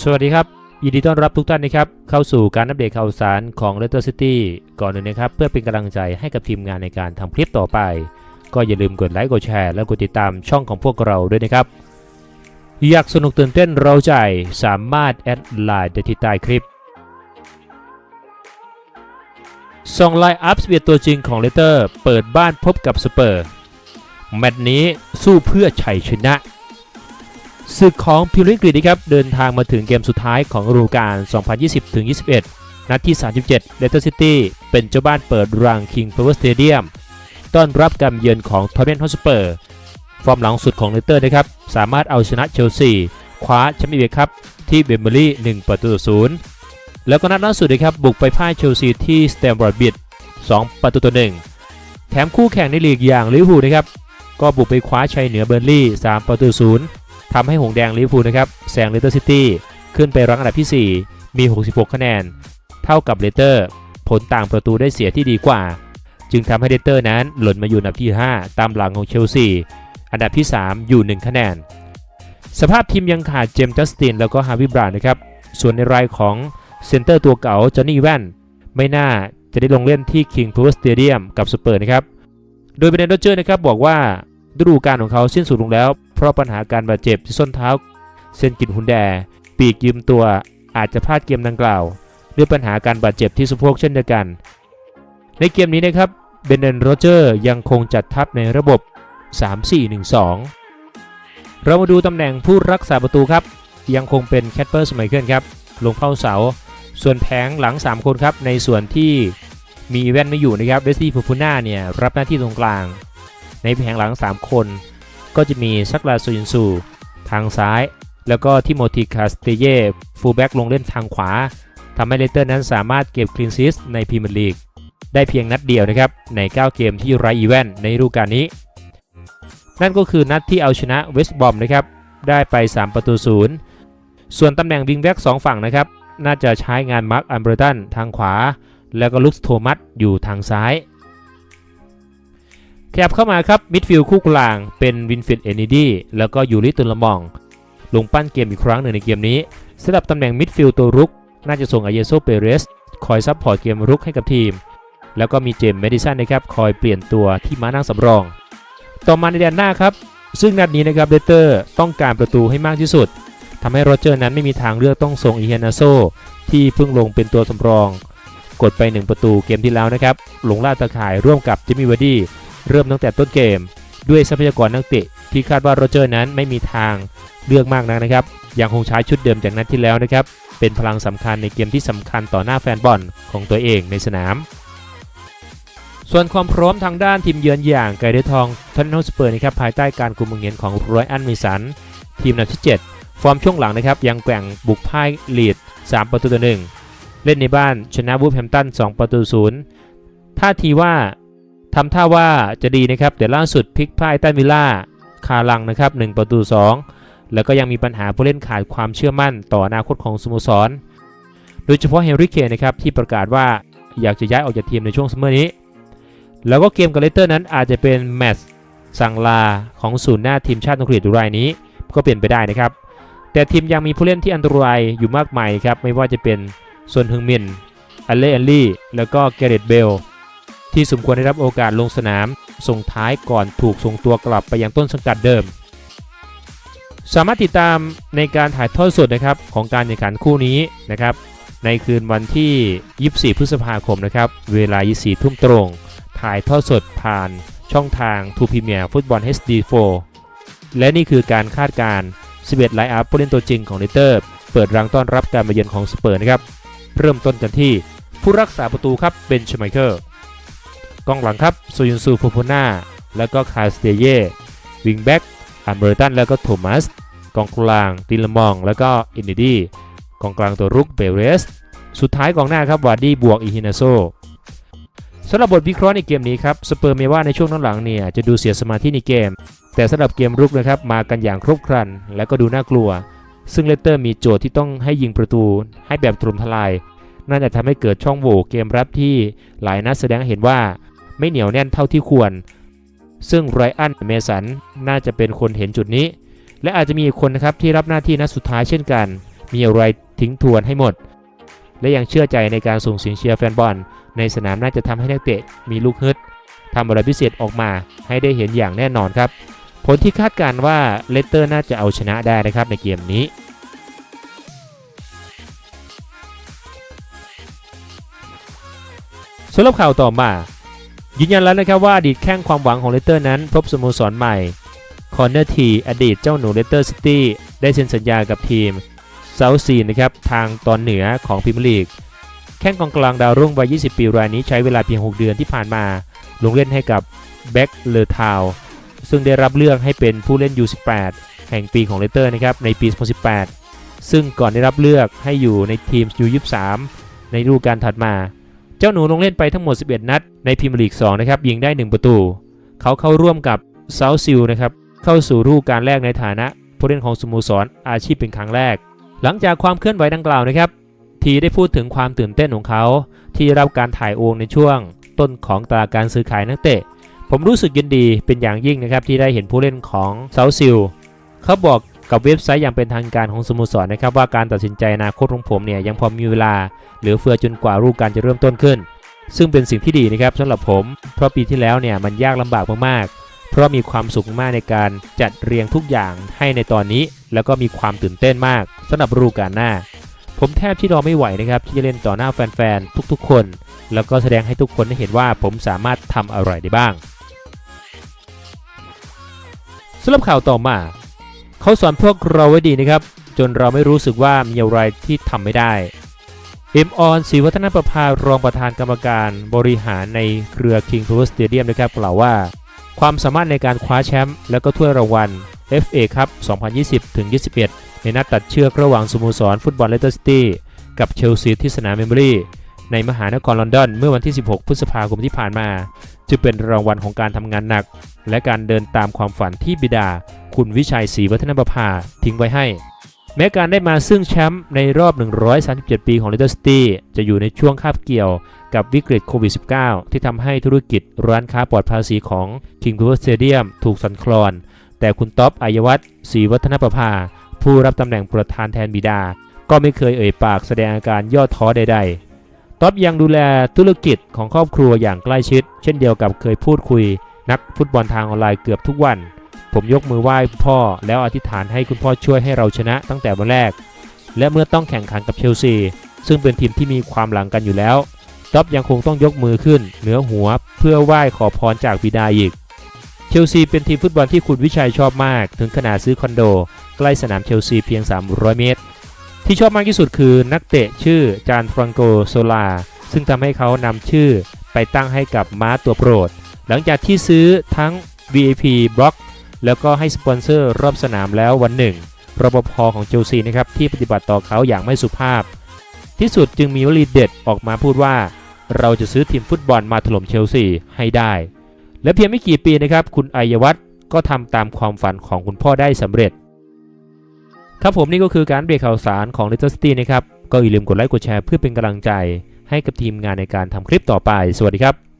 สวัสดีครับ ยินดีต้อนรับทุกท่านนะครับ เข้าสู่การอัปเดตข่าวสารของ Leicester City ก่อนอื่นนะครับ เพื่อเป็นกำลังใจให้กับทีมงานในการทำคลิปต่อไป ก็อย่าลืมกดไลค์กดแชร์และกดติดตามช่องของพวกเราด้วยนะครับ อยากสนุกตื่นเต้นเราใจสามารถแอดไลน์ได้ที่ใต้คลิปส่งไลน์อัพสเปียตัวจริงของเลเตอร์ เปิดบ้านพบกับสเปอร์ แมตช์นี้สู้เพื่อชัยชนะ ศึกของพิมลิกฤษนะครับเดินทางมาถึงเกมสุดท้ายของฤดูกาล 2020-21 นัดที่ 37 เลสเตอร์ซิตี้เป็นเจ้าบ้านเปิดรัง King Power Stadium ต้อนรับการเยือนของทอมเมนฮอสเปอร์ฟอร์มหลังสุดของเลสเตอร์นะครับสามารถเอาชนะเชลซีคว้าแชมเปี้ยนส์ครับที่เบมเบอรี่1ประตูต่อศูนย์แล้วก็นัดล่าสุดนะครับบุกไปพ่ายเชลซีที่สแตมฟอร์ดบิด2 ประตูต่อ1แถมคู่แข่งในลีกอย่างลิเวอร์พูลนะครับก็บุกไปคว้าชัยเหนือเบอร์ลี่3ประตูศูนย์ ทำให้หงแดงลิเวอร์พูลนะครับแซงเลสเตอร์ซิตี้ขึ้นไปรั้งอันดับที่ 4 มี 66 คะแนน เท่ากับเลสเตอร์ ผลต่างประตูได้เสียที่ดีกว่า จึงทำให้เลสเตอร์นั้นหล่นมาอยู่อันดับที่ 5 ตามหลังของเชลซี อันดับที่ 3 อยู่ 1 คะแนน สภาพทีมยังขาดเจมส์จัสตินแล้วก็ฮาวิบรานนะครับ ส่วนในรายของเซนเตอร์ตัวเก่าจอห์นนี่แวนไม่น่าจะได้ลงเล่นที่ King Power Stadium กับสเปอร์นะครับ โดยเบรนด์โรเจอร์นะครับบอกว่า ฤดูกาลของเขาสิ้นสุดลงแล้ว เพราะปัญหาการบาดเจ็บที่ส้นเท้าเซนกินฮุนแด ปีกยืมตัวอาจจะพลาดเกมดังกล่าว ด้วยปัญหาการบาดเจ็บที่สะโพกเช่นเดียวกัน ในเกมนี้นะครับเบนเดนโรเจอร์ยังคงจัดทัพในระบบ 3-4-1-2 เรามาดูตำแหน่งผู้รักษาประตูครับ ยังคงเป็นแคทเปอร์สไมเคิลครับ ลงเฝ้าเสา ส่วนแผงหลัง 3 คนครับ ในส่วนที่มีอีแว่นไม่อยู่นะครับเวสตี้ฟูฟูน่าเนี่ย รับหน้าที่ตรงกลาง ในแผงหลัง 3 คน ก็จะมีซักลาซูยินซูทางซ้าย แล้วก็ทิโมธีคาสเตเย่ฟูลแบ็กลงเล่นทางขวาทำให้เลสเตอร์นั้นสามารถเก็บคลีนซิสในพรีเมียร์ลีกได้เพียงนัดเดียวนะครับ ใน 9 เกมที่ไรอีเวนในฤดูกาลนี้ นั่นก็คือนัดที่เอาชนะเวสต์บอมนะครับ ได้ไป 3 ประตูศูนย์ส่วนตำแหน่งวิงแบ็ก2ฝั่งนะครับ น่าจะใช้งานมาร์คอันเบรตันทางขวา แล้วก็ลุคโทมัสอยู่ทางซ้าย ขยับเข้ามาครับมิดฟิลด์คู่กลางเป็นวินฟิดเอนิดีแล้วก็ยูริตุลละมอง ลงปั้นเกมอีกครั้งหนึ่งในเกมนี้สำหรับตำแหน่งมิดฟิลด์ตัวรุก น่าจะส่งอเยโซเปเรสคอยซับพอร์ตเกมรุกให้กับทีม แล้วก็มีเจมส์เมดิสันนะครับคอยเปลี่ยนตัวที่ม้านั่งสำรอง ต่อมาในแดนหน้าครับ ซึ่งนัดนี้นะครับเลเตอร์ต้องการประตูให้มากที่สุดทำให้โรเจอร์นั้นไม่มีทางเลือกต้องส่งอีเฮนาโซที่เพิ่งลงเป็นตัวสำรอง กดไป 1 ประตูเกมที่แล้วนะครับหลงล่าตะข่ายร่วมกับจิมมี่วดี้ เริ่มตั้งแต่ต้นเกม ด้วยทรัพยากรนักเตะที่คาดว่าโรเจอร์นั้นไม่มีทางเลือกมากนักนะครับ ยังคงใช้ชุดเดิมจากนัดที่แล้วนะครับ เป็นพลังสำคัญในเกมที่สำคัญต่อหน้าแฟนบอลของตัวเองในสนาม ส่วนความพร้อมทางด้านทีมเยือนอย่างไกเดทองทอนนอสเปอร์นะครับภายใต้การกุมมือเงินของรอยอันมิสัน ทีมอันดับที่ 7 ฟอร์มช่วงหลังนะครับยังแกว่งบุกพ่ายลีด 3 ประตูต่อหนึ่งเล่นในบ้านชนะวูฟแฮมตัน 2 ประตูศูนย์ท่าทีว่า ทำท่าว่าจะดีนะครับแต่ล่าสุดพลิกพ่ายใต้วิลล่าคาลังนะครับ1ประตู 2 แล้วก็ยังมีปัญหาผู้เล่นขาดความเชื่อมั่นต่ออนาคตของสโมสร โดยเฉพาะเฮนริเคนนะครับที่ประกาศว่าอยากจะย้ายออกจากทีมในช่วงซัมเมอร์นี้ แล้วก็เกมกับเลสเตอร์นั้นอาจจะเป็นแมตช์สั่งลาของศูนย์หน้าทีมชาติอังกฤษรายนี้ก็เปลี่ยนไปได้นะครับ แต่ทีมยังมีผู้เล่นที่อันตรายอยู่มากมายครับไม่ว่าจะเป็นส่วนฮึงมินอเล่อัลลี่แล้วก็เกเรตเบล ที่สมควรได้รับโอกาสลงสนาม ส่งท้ายก่อนถูกส่งตัวกลับไปยังต้นสังกัดเดิม สามารถติดตามในการถ่ายทอดสดนะครับของการแข่งขันคู่นี้นะครับในคืนวันที่ 24 พฤษภาคมนะครับเวลา 24 ทุ่มตรง ถ่ายทอดสดผ่านช่องทางทูพีเมียฟุตบอล HD4 และนี่คือการคาดการณ์ 11 ไลน์อัพผู้เล่นตัวจริงของเลเตอร์ เปิดรังต้อนรับการมาเยือนของสเปอร์นะครับ เริ่มต้นกันที่ผู้รักษาประตูครับเบนชไมเคิล กองหลังครับโซยุนซูฟูฟูน่าแล้วก็คาสเตเย่วิงแบ็กอัมเบอร์ตันแล้วก็โทมัสกองกลางติลมอง แล้วก็อินดิดีกองกลางตัวรุกเบเรส สุดท้ายกองหน้าครับวาร์ดี้บวกอิฮินาโซสำหรับบทวิเคราะห์ในเกมนี้ครับสเปอร์เมว่าในช่วงหลังๆเนี่ยจะดูเสียสมาธิในเกม แต่สำหรับเกมรุกนะครับมากันอย่างครบครัน และก็ดูน่ากลัว ซึ่งเลสเตอร์มีโจทย์ที่ต้องให้ยิงประตู ให้แบบถล่มทลาย น่าจะทำให้เกิดช่องโหว่เกมรับที่หลายนัดแสดงเห็นว่า ไม่เหนียวแน่นเท่าที่ควร ซึ่งไรอันเมสันน่าจะเป็นคนเห็นจุดนี้ และอาจจะมีอีกคนนะครับที่รับหน้าที่นัดสุดท้ายเช่นกัน มีอะไรทิ้งทวนให้หมด และยังเชื่อใจในการส่งเสียงเชียร์แฟนบอล ในสนามน่าจะทำให้นักเตะมีลูกฮึดทำอะไรพิเศษออกมาให้ได้เห็นอย่างแน่นอนครับ ผลที่คาดการณ์ว่าเลสเตอร์น่าจะเอาชนะได้นะครับในเกมนี้สำหรับข่าวต่อมา ยืนยันแล้วนะครับว่าอดีตแข้งความหวังของเลสเตอร์นั้น พบสโมสรใหม่คอนเนอร์ทีอดีตเจ้าหนูเลสเตอร์ซิตี้ได้เซ็นสัญญากับทีมเซาท์ซีนะครับทางตอนเหนือของพรีเมียร์ลีกแข้งกองกลางดาวรุ่งวัย 20 ปีรายนี้ใช้เวลาเพียง 6 เดือนที่ผ่านมา ลงเล่นให้กับแบ็กเลอทาวซึ่งได้รับเลือกให้เป็นผู้เล่น U18 แห่งปีของเลสเตอร์นะครับในปี 2018 ซึ่งก่อนได้รับเลือกให้อยู่ในทีม U23 ในฤดูกาลถัดมา เจ้าหนูลงเล่นไปทั้งหมด 11 นัด ในพรีเมียร์ลีก2นะครับยิงได้ 1 ประตู เขาเข้าร่วมกับเซาซิลนะครับเข้าสู่ฤดูกาลแรกในฐานะผู้เล่นของสโมสรอาชีพเป็นครั้งแรก หลังจากความเคลื่อนไหวดังกล่าวนะครับทีได้พูดถึงความตื่นเต้นของเขา ที่รับการถ่ายโอนในช่วง ต้นของตลาดการซื้อขายนักเตะ ผมรู้สึกยินดีเป็นอย่างยิ่งนะครับที่ได้เห็นผู้เล่นของเซาซิลเขาบอก กับเว็บไซต์อย่างเป็นทางการของสโมสรนะครับว่าการตัดสินใจอนาคตของผมเนี่ยยังพอมีเวลาเหลือเฟือจนกว่าฤดูกาลจะเริ่มต้นขึ้น ซึ่งเป็นสิ่งที่ดีนะครับสำหรับผม เพราะปีที่แล้วเนี่ยมันยากลำบากมากๆ เพราะมีความสุขมากในการจัดเรียงทุกอย่างให้ในตอนนี้ แล้วก็มีความตื่นเต้นมากสำหรับฤดูกาลหน้า ผมแทบที่รอไม่ไหวนะครับที่จะเล่นต่อหน้าแฟนๆทุกๆ คน แล้วก็แสดงให้ทุกคนได้เห็นว่าผมสามารถทำอะไรได้บ้างสำหรับข่าวต่อมา เขาสอนพวกเราไว้ดีนะครับ จนเราไม่รู้สึกว่ามีอะไรที่ทำไม่ได้เอ็มออนศรีวัฒนประภารองประธานกรรมการบริหารในเครือ King Power Stadium นะครับกล่าวว่า ความสามารถในการคว้าแชมป์และก็ถ้วยรางวัล FA ครับ 2020-21 ในนัดตัดเชือกระหว่างสโมสรฟุตบอลเลสเตอร์ซิตี้กับเชลซีที่สนามเมมโมรี ในมหานครลอนดอน เมื่อวันที่ 16 พฤษภาคมที่ผ่านมา จึงเป็นรางวัลของการทำงานหนัก และการเดินตามความฝันที่บิดา คุณวิชัยศรีวัฒนประภาทิ้งไว้ให้ แม้การได้มาซึ่งแชมป์ในรอบ 137 ปีของเลสเตอร์ซิตี้จะอยู่ในช่วงคาบเกี่ยวกับวิกฤตโควิด -19 ที่ทำให้ธุรกิจร้านค้าปลอดภาษีของ King Power Stadium ถูกสั่นคลอน แต่คุณท็อปอายวัฒน์ศรีวัฒนประภา ผู้รับตำแหน่งประธานแทนบิดา ก็ไม่เคยเอ่ยปากแสดงอาการย่อท้อใดๆ ท็อปยังดูแลธุรกิจของครอบครัวอย่างใกล้ชิด เช่นเดียวกับเคยพูดคุย นักฟุตบอลทางออนไลน์เกือบทุกวัน ผมยกมือไหว้พ่อ แล้วอธิษฐานให้คุณพ่อช่วยให้เราชนะตั้งแต่วันแรก และเมื่อต้องแข่งขันกับเชลซี ซึ่งเป็นทีมที่มีความหลังกันอยู่แล้วท็อปยังคงต้องยกมือขึ้น เหนือหัวเพื่อไหว้ขอพรจากบิดาอีกเชลซีเป็นทีมฟุตบอลที่คุณวิชัยชอบมาก ถึงขนาดซื้อคอนโด ใกล้สนามเชลซีเพียง 300 เมตร ที่ชอบมากที่สุดคือนักเตะชื่อจานฟรังโกโซลา ซึ่งทำให้เขานำชื่อไปตั้งให้กับม้าตัวโปรด หลังจากที่ซื้อทั้ง VIP บล็อก แล้วก็ให้สปอนเซอร์รอบสนามแล้ววันหนึ่งรปภของเชลซีนะครับที่ปฏิบัติต่อเขาอย่างไม่สุภาพ ที่สุดจึงมีวลีเด็ดออกมาพูดว่า เราจะซื้อทีมฟุตบอลมาถล่มเชลซีให้ได้ และเพียงไม่กี่ปีนะครับคุณอัยวัฒน์ก็ทำตามความฝันของคุณพ่อได้สำเร็จ ครับผมนี่ก็คือการเบรกข่าวสารของ Leicester City นะครับ ก็อย่าลืมกดไลค์กดแชร์เพื่อเป็นกำลังใจให้กับทีมงานในการทำคลิปต่อไป สวัสดีครับ